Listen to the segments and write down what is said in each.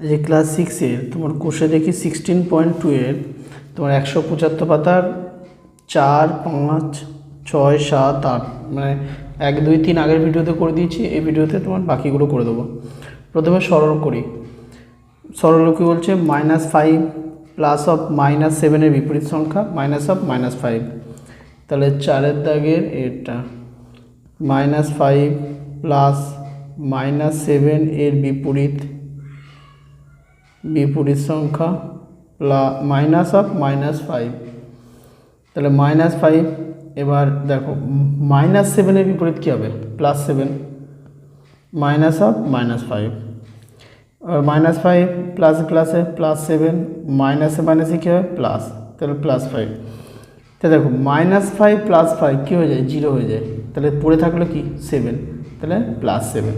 যে ক্লাস সিক্সের তোমার কোষে দেখি সিক্সটিন পয়েন্ট টু এর, তোমার একশো পঁচাত্তর পাতার চার, পাঁচ, ছয়, সাত, আট মানে এক, দুই, তিন আগের ভিডিওতে করে দিয়েছি, এই ভিডিওতে তোমার বাকিগুলো করে দেবো। প্রথমে সরল করি সরল বলছে minus five plus of minus সেভেনের বিপরীত সংখ্যা মাইনাস অফ মাইনাস ফাইভ তাহলে চারের দাগের এটা minus five plus minus seven এর বিপরীত বিপরীত সংখ্যা plus minus of minus five তাহলে মাইনাস ফাইভ এবার দেখো মাইনাস সেভেনের বিপরীত কী হবে? Plus seven minus of minus five minus five plus প্লাসে প্লাস সেভেন মাইনাসে মাইনাসে কী হবে প্লাস তাহলে প্লাস ফাইভ তো দেখো মাইনাস ফাইভ প্লাস ফাইভ কী হয়ে যায়? জিরো হয়ে যায়। তাহলে পড়ে থাকল কি? সেভেন তাহলে plus seven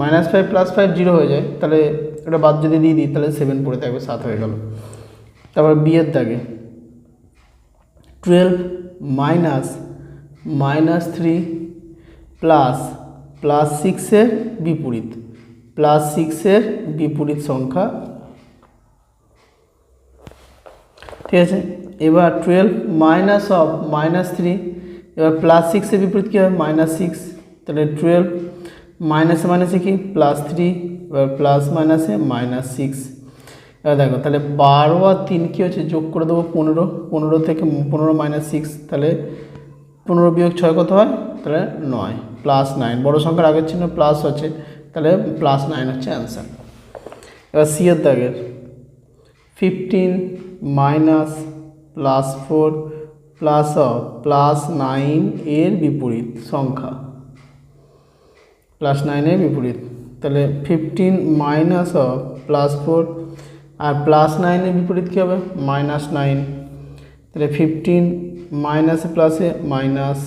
minus five plus five zero হয়ে যায়। তাহলে ওটা বাদ যদি দিয়ে দিই, তাহলে সেভেন পড়ে থাকবে, সাত হয়ে গেল। তারপর বিয়ের দাগে। Twelve minus minus three plus plus সিক্সের বিপরীত। প্লাস সিক্সের বিপরীত সংখ্যা। ঠিক আছে? এবার twelve minus of minus three এবার প্লাস সিক্সের বিপরীত কী হবে? মাইনাস সিক্স তাহলে টুয়েলভ মাইনাসে মাইনাসে কি? প্লাস থ্রি এবার প্লাস মাইনাসে মাইনাস সিক্স এবার দেখো, তাহলে বারো আর তিন কী হচ্ছে? যোগ করে দেবো পনেরো। পনেরো থেকে পনেরো মাইনাস সিক্স তাহলে পনেরো বিয়োগ ছয় কত হয়? তাহলে নয় প্লাস নাইন বড়ো সংখ্যার আগের চিহ্ন প্লাস আছে তাহলে প্লাস নাইন হচ্ছে অ্যান্সার এবার সি এর দাগের। Fifteen minus plus four plus of plus nine এর বিপরীত সংখ্যা। প্লাস নাইনের বিপরীত। তাহলে fifteen minus of plus four R plus নাইনের বিপরীত কী হবে? মাইনাস নাইন তাহলে ফিফটিন মাইনাসে প্লাসে মাইনাস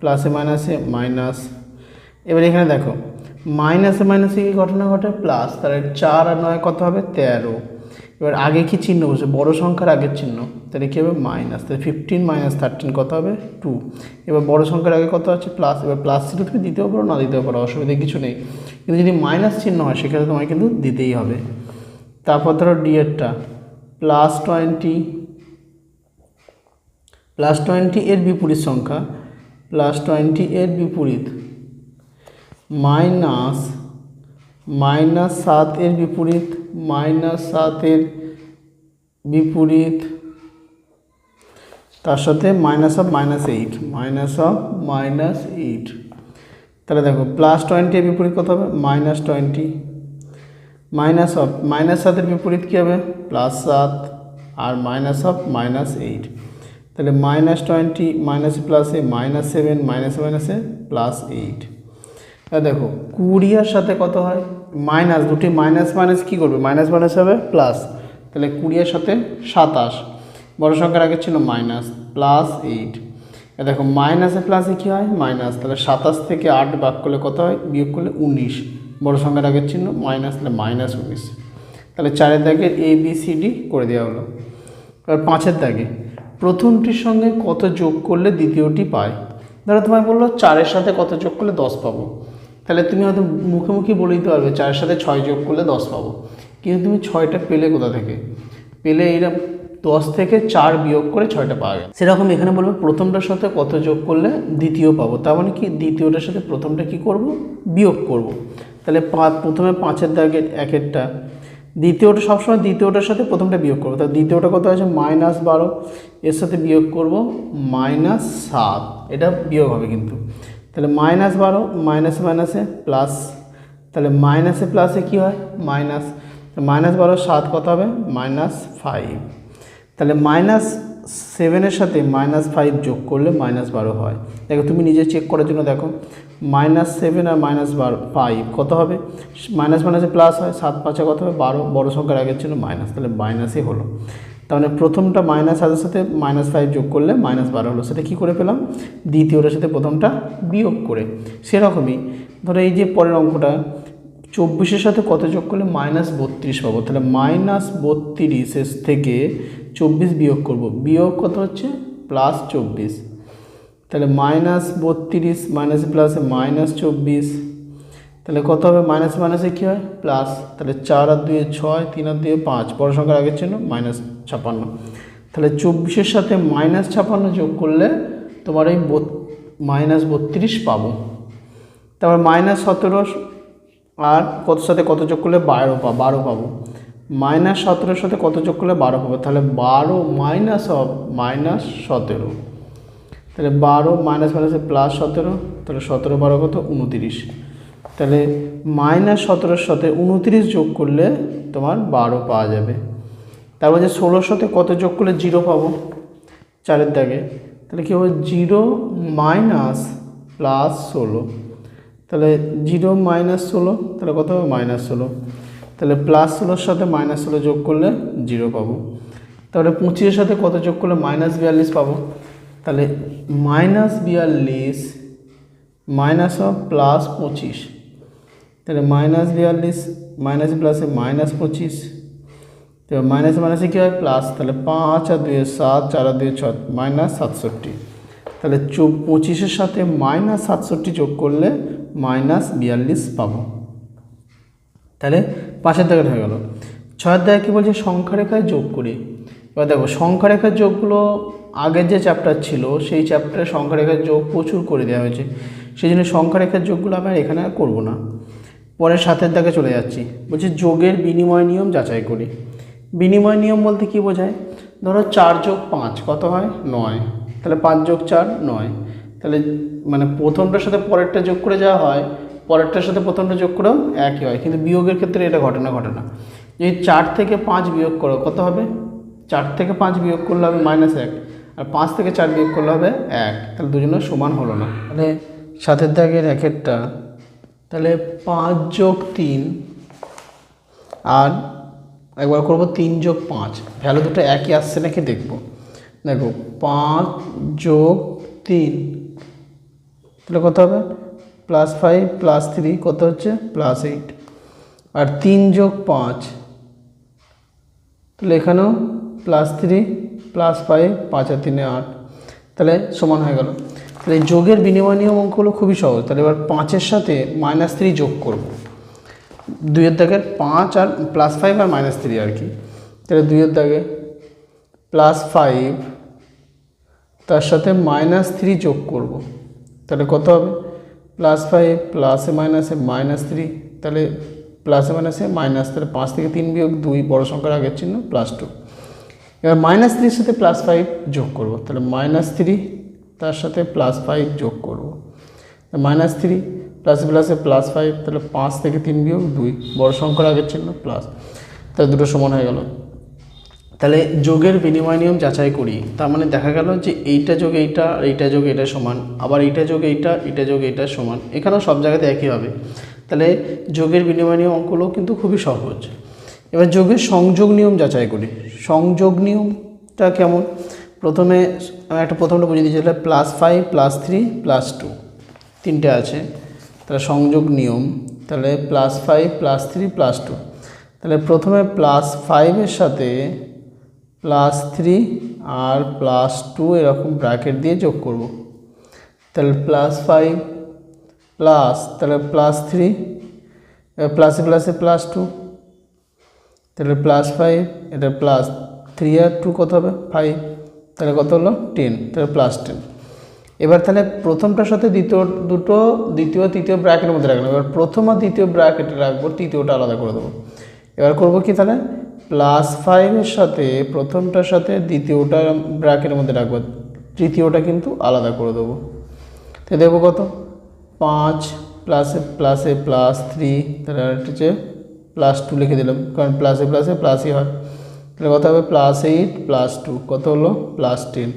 প্লাসে মাইনাসে মাইনাস এবার এখানে দেখো মাইনাসে মাইনাসে কি ঘটনা ঘটে? প্লাস তাহলে চার আর নয় কত হবে? তেরো। এবার আগে কি চিহ্ন বসে? বড় সংখ্যার আগের চিহ্ন। তাহলে কী হবে মাইনাস তাহলে ফিফটিন মাইনাস থার্টিন কত হবে? টু এবার বড় সংখ্যার আগে কত আছে? প্লাস এবার প্লাস চিহ্ন তুমি দিতেও পারো, না দিতেও পারো, অসুবিধা কিছু নেই। কিন্তু যদি মাইনাস চিহ্ন হয়, সেক্ষেত্রে তোমায় কিন্তু দিতেই হবে। তারপর ধরো ডিএরটা প্লাস টোয়েন্টি প্লাস টোয়েন্টি এর বিপরীত সংখ্যা প্লাস টোয়েন্টি এর বিপরীত মাইনাস মাইনাস সাত এর বিপরীত মাইনাস সাতের বিপরীত তার সাথে minus of minus eight minus of minus eight তাহলে দেখো প্লাস টোয়েন্টি বিপরীত কত হবে? Minus twenty minus of minus সাতের বিপরীত কী হবে? প্লাস সাত আর মাইনাস অফ মাইনাস এইট তাহলে মাইনাস টোয়েন্টি মাইনাস প্লাসে মাইনাস সেভেন মাইনাস মাইনাসে প্লাস এইট এবার দেখো কুড়িয়ার সাথে কত হয়? মাইনাস দুটি মাইনাস মাইনাস কী করবে? মাইনাস মাইনাস হবে প্লাস তাহলে কুড়িয়ার সাথে সাতাশ। বড় সংখ্যার আগে ছিল মাইনাস প্লাস এইট দেখো মাইনাসে প্লাসে কী হয়? মাইনাস তাহলে সাতাশ থেকে আট বাক করলে কত হয়? বিয়োগ করলে উনিশ। বড় সংখ্যার আগের চিহ্ন মাইনাস তাহলে মাইনাস উনিশ। তাহলে চারের দাগে এ বি সি ডি করে দেওয়া হলো। এবার পাঁচের দাগে, প্রথমটির সঙ্গে কত যোগ করলে দ্বিতীয়টি পায়? ধরো তোমায় বলল, চারের সাথে কত যোগ করলে দশ পাবো। তাহলে তুমি হয়তো মুখে মুখে বলে দিতে পারবে, চারের সাথে ছয় যোগ করলে দশ পাবো। কিন্তু তুমি ছয়টা পেলে কোথা থেকে? পেলে এইরকম দশ থেকে চার বিয়োগ করে ছয়টা পাওয়া গেল। সেরকম এখানে বলব প্রথমটার সাথে কত যোগ করলে দ্বিতীয় পাবো? তার মানে কি দ্বিতীয়টার সাথে প্রথমটা কি করব? বিয়োগ করব। তাহলে প্রথমে পাঁচের দাগের একেরটা। দ্বিতীয়টা সবসময় দ্বিতীয়টার সাথে প্রথমটা বিয়োগ করব। তাহলে দ্বিতীয়টা কত আছে মাইনাস বারো। এর সাথে বিয়োগ করব মাইনাস সাত। এটা বিয়োগ হবে কিন্তু। তাহলে মাইনাস বারো, মাইনাস মাইনাসে প্লাস। তাহলে মাইনাসে প্লাসে কী হয়? মাইনাস। মাইনাস বারো, সাত কত হবে? Minus five. তাহলে মাইনাস সেভেনের সাথে মাইনাস ফাইভ যোগ করলে মাইনাস বারো হয়। দেখো, তুমি নিজে চেক করার জন্য দেখো মাইনাস সেভেন আর মাইনাস বারো ফাইভ কত হবে? মাইনাস মাইনাসে প্লাস হয়, সাত পাঁচে কত হবে? বারো, বড়ো সংখ্যার আগের ছিল মাইনাস তাহলে মাইনাসই হলো। তাহলে প্রথমটা মাইনাস সাথে সাথে মাইনাস ফাইভ যোগ করলে মাইনাস বারো হলো। সেটা কী করে পেলাম? দ্বিতীয়টার সাথে প্রথমটা বিয়োগ করে। সেরকমই, ধরো এই যে পরের অঙ্কটা, চব্বিশের সাথে কত যোগ করলে মাইনাস বত্রিশ পাবো? তাহলে মাইনাস বত্রিশের থেকে চব্বিশ বিয়োগ করব। বিয়োগ কত হচ্ছে? প্লাস চব্বিশ। তাহলে মাইনাস বত্রিশ মাইনাস প্লাসে মাইনাস চব্বিশ। তাহলে কত হবে? মাইনাস মাইনাসে কী হয়? প্লাস তাহলে চার আর দুয়ে ছয়, তিন আর দুয়ে পাঁচ। বড় সংখ্যার আগের চিহ্ন মাইনাস ছাপান্ন। তাহলে চব্বিশের সাথে মাইনাস ছাপান্ন যোগ করলে তোমার এই মাইনাস বত্রিশ পাবো। তারপর মাইনাস সতেরো আর কত সাথে কত যোগ করলে? বারো পা বারো পাবো। মাইনাস সতেরোর সাথে কত যোগ করলে বারো পাবো তাহলে বারো মাইনাস অফ মাইনাস সতেরো। তাহলে বারো মাইনাস মাইনাসে প্লাস সতেরো, তাহলে সতেরো বারো কত? উনতিরিশ। তাহলে মাইনাস সতেরোর সাথে উনতিরিশ যোগ করলে তোমার বারো পাওয়া যাবে। তারপর যে ষোলোর সাথে কত যোগ করলে জিরো পাবো? চারের দাগে। তাহলে কী হবে? জিরো মাইনাস প্লাস ষোলো। তাহলে জিরো মাইনাস ষোলো, তাহলে কত হবে? মাইনাস ষোলো। তাহলে প্লাস ষোলোর সাথে মাইনাস ষোলো যোগ করলে জিরো পাবো। তাহলে পঁচিশের সাথে কত যোগ করলে মাইনাস বিয়াল্লিশ পাবো? তাহলে মাইনাস বিয়াল্লিশ মাইনাস অফ প্লাস পঁচিশ। তাহলে মাইনাস বিয়াল্লিশ মাইনাস প্লাসে মাইনাস পঁচিশ। তো মাইনাস মাইনাসে কী হয়? প্লাস তাহলে পাঁচ আর দুয়ে সাত, চার আর দুয়ে ছয় মাইনাস সাতষট্টি। তাহলে চো পঁচিশের সাথে মাইনাস সাতষট্টি যোগ করলে মাইনাস বিয়াল্লিশ পাবো। তাহলে পাশের দাগের হয়ে গেল। ছয়ের দাগে কী বলছে? সংখ্যা রেখায় যোগ করি। এবার দেখো, সংখ্যা রেখার যোগগুলো আগের যে চ্যাপ্টার ছিল, সেই চ্যাপ্টারে সংখ্যা রেখার যোগ প্রচুর করে দেওয়া হয়েছে। সেই জন্য সংখ্যা রেখার যোগগুলো আমি আর এখানে আর করব না। পরের সাতের দাগে চলে যাচ্ছি। বলছি যোগের বিনিময় নিয়ম যাচাই করি। বিনিময় নিয়ম বলতে কি বোঝায়? ধরো চার যোগ পাঁচ, কত হয়? নয়। তাহলে পাঁচ যোগ চার, নয়। তাহলে মানে প্রথমটার সাথে পরেরটা যোগ করে যাওয়া হয় পরেরটার সাথে প্রথমটা যোগ করেও একই হয়। কিন্তু বিয়োগের ক্ষেত্রে এটা ঘটনা ঘটে না যদি চার থেকে পাঁচ বিয়োগ করো, কত হবে? চার থেকে পাঁচ বিয়োগ করলে হবে মাইনাস এক। আর পাঁচ থেকে চার বিয়োগ করলে হবে এক। তাহলে দুজনের সমান হলো না। তাহলে সাতের দাগের একেরটা, তাহলে পাঁচ যোগ তিন, আর একবার করব তিন যোগ পাঁচ। ভ্যালু দুটো একই আসছে নাকি দেখব। দেখো, পাঁচ যোগ তিন, তাহলে কত হবে? প্লাস ফাইভ প্লাস থ্রি কত হচ্ছে? প্লাস এইট আর তিন যোগ পাঁচ, তাহলে এখানেও প্লাস থ্রি প্লাস ফাইভ পাঁচ আর তিনে আট, তাহলে সমান হয়ে গেল। তাহলে যোগের বিনিময় নিয়ম অঙ্কগুলো খুবই সহজ। তাহলে এবার পাঁচের সাথে মাইনাস থ্রি যোগ করব। দুইয়ের দাগের পাঁচ আর প্লাস ফাইভ আর মাইনাস থ্রি আর কি। তাহলে দুইয়ের দাগে প্লাস ফাইভ তার সাথে মাইনাস থ্রি যোগ করব। তাহলে কত হবে? প্লাস ফাইভ প্লাসে মাইনাসে মাইনাস থ্রি তাহলে প্লাসে মাইনাসে মাইনাস তাহলে পাঁচ থেকে তিন বিয়োগ দুই, বড় সংখ্যার আগের চিহ্ন প্লাস টু এবার মাইনাস থ্রির সাথে প্লাস ফাইভ যোগ করব, তাহলে মাইনাস থ্রি তার সাথে প্লাস ফাইভ যোগ করব। মাইনাস থ্রি প্লাসে প্লাসে প্লাস ফাইভ তাহলে পাঁচ থেকে তিন বিয়োগ দুই, বড় সংখ্যার আগের চিহ্ন প্লাস তাহলে দুটো সমান হয়ে গেল তাহলে যোগের বিনিময় নিয়ম যাচাই করি। তার মানে দেখা গেল যে এইটা যোগ এইটা এইটা যোগ এটা সমান, আবার এইটা যোগ এইটা এটা যোগ এইটা সমান, এখানেও সব জায়গাতে একই হবে। তাহলে যোগের বিনিময় নিয়ম অঙ্কগুলো কিন্তু খুবই সহজ। এবার যোগের সংযোগ নিয়ম যাচাই করি। সংযোগ নিয়মটা কেমন? প্রথমে আমি একটা প্রথমটা বুঝিয়ে দিয়েছি তাহলে plus five plus three plus two তিনটে আছে। তাহলে সংযোগ নিয়ম, তাহলে plus five plus three plus two তাহলে প্রথমে প্লাস ফাইভের সাথে প্লাস থ্রি আর প্লাস টু এরকম ব্র্যাকেট দিয়ে যোগ করব। তাহলে প্লাস ফাইভ প্লাস তাহলে প্লাস থ্রি প্লাসে প্লাসে প্লাস টু তাহলে প্লাস ফাইভ এটা প্লাস থ্রি আর টু কত হবে? ফাইভ তাহলে কত হলো? টেন তাহলে প্লাস টেন এবার তাহলে প্রথমটার সাথে দ্বিতীয়, দুটো, দ্বিতীয়, তৃতীয় ব্র্যাকেটের মধ্যে রাখলাম। এবার প্রথম আর দ্বিতীয় ব্র্যাকেটে রাখব, তৃতীয়টা আলাদা করে দেবো। এবার করব কি তাহলে? প্লাস ফাইভের সাথে প্রথমটার সাথে দ্বিতীয়টা ব্র্যাকেটের মধ্যে রাখব। তৃতীয়টা কিন্তু আলাদা করে দেবো। তো দেবো কত? পাঁচ প্লাসে প্লাসে প্লাস থ্রি তাহলে হচ্ছে প্লাস টু লিখে দিলাম, কারণ প্লাসে প্লাসে প্লাসই হয়। তাহলে কত হবে? প্লাস এইট প্লাস টু কত হলো? প্লাস টেন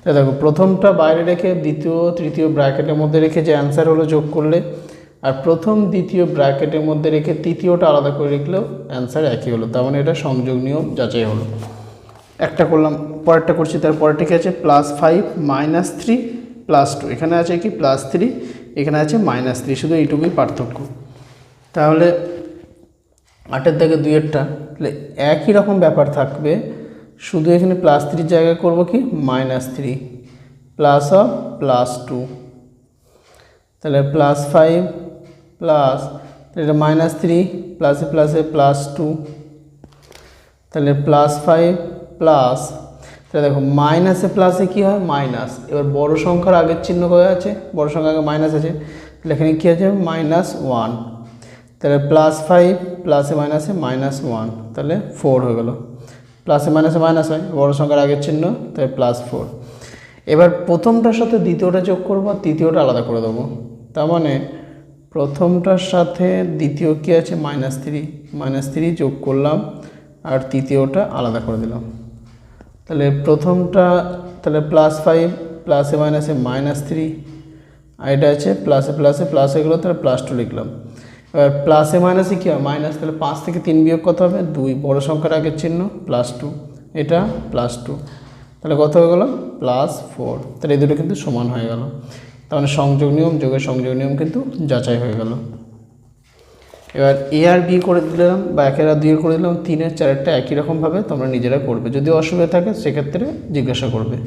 তাহলে দেখো, প্রথমটা বাইরে রেখে দ্বিতীয়, তৃতীয় ব্র্যাকেটের মধ্যে রেখে যে অ্যান্সার হলো যোগ করলে আর প্রথম দ্বিতীয় ব্র্যাকেটের মধ্যে রেখে তৃতীয়টা আলাদা করে রেখলেও অ্যান্সার একই হলো। তার মানে এটা সংযোগ নিয়ম যাচাই হলো। একটা করলাম, পরেরটা করছি, তার পরেরটা কি আছে? Plus five minus three plus two এখানে আছে কি? প্লাস থ্রি এখানে আছে মাইনাস থ্রি শুধু এইটুকুই পার্থক্য। তাহলে আটের থেকে দুইয়েরটা, তাহলে একই রকম ব্যাপার থাকবে। শুধু এখানে প্লাস থ্রির জায়গায় করব কি? Minus three plus of plus two তাহলে প্লাস ফাইভ প্লাস এটা মাইনাস থ্রি প্লাসে প্লাসে প্লাস টু তাহলে প্লাস ফাইভ প্লাস তাহলে দেখো মাইনাসে প্লাসে কী হয়? মাইনাস এবার বড় সংখ্যার আগের চিহ্ন কয়ে আছে? বড় সংখ্যা আগে মাইনাস আছে, তাহলে এখানে কী আছে? মাইনাস ওয়ান তাহলে প্লাস ফাইভ প্লাসে মাইনাসে মাইনাস ওয়ান তাহলে ফোর হয়ে গেল। প্লাসে মাইনাসে মাইনাস হয়, বড় সংখ্যার আগের চিহ্ন, তাহলে প্লাস ফোর এবার প্রথমটার সাথে দ্বিতীয়টা যোগ করব, আর তৃতীয়টা আলাদা করে দেবো। তার মানে প্রথমটার সাথে দ্বিতীয় কী আছে? মাইনাস থ্রি মাইনাস থ্রি যোগ করলাম, আর তৃতীয়টা আলাদা করে দিলাম। তাহলে প্রথমটা, তাহলে প্লাস ফাইভ প্লাসে মাইনাসে মাইনাস থ্রি আর এটা আছে প্লাসে প্লাসে প্লাস হয়ে গেলো তাহলে প্লাস টু লিখলাম। এবার প্লাসে মাইনাসে কী হয়? মাইনাস তাহলে পাঁচ থেকে তিন বিয়োগ কত হবে? দুই, বড় সংখ্যার আগের চিহ্ন প্লাস টু এটা প্লাস টু তাহলে কত হয়ে গেলো? প্লাস ফোর তাহলে এই দুটো কিন্তু সমান হয়ে গেল। তার মানে সংযোগ নিয়ম, যোগের সংযোগ নিয়ম কিন্তু যাচাই হয়ে গেল। এবার এ আর বি করে দিলাম বা একের আর দুই করে দিলাম, তিনের, চারেরটা একই রকমভাবে তোমরা নিজেরা করবে। যদি অসুবিধা থাকে, সেক্ষেত্রে জিজ্ঞাসা করবে।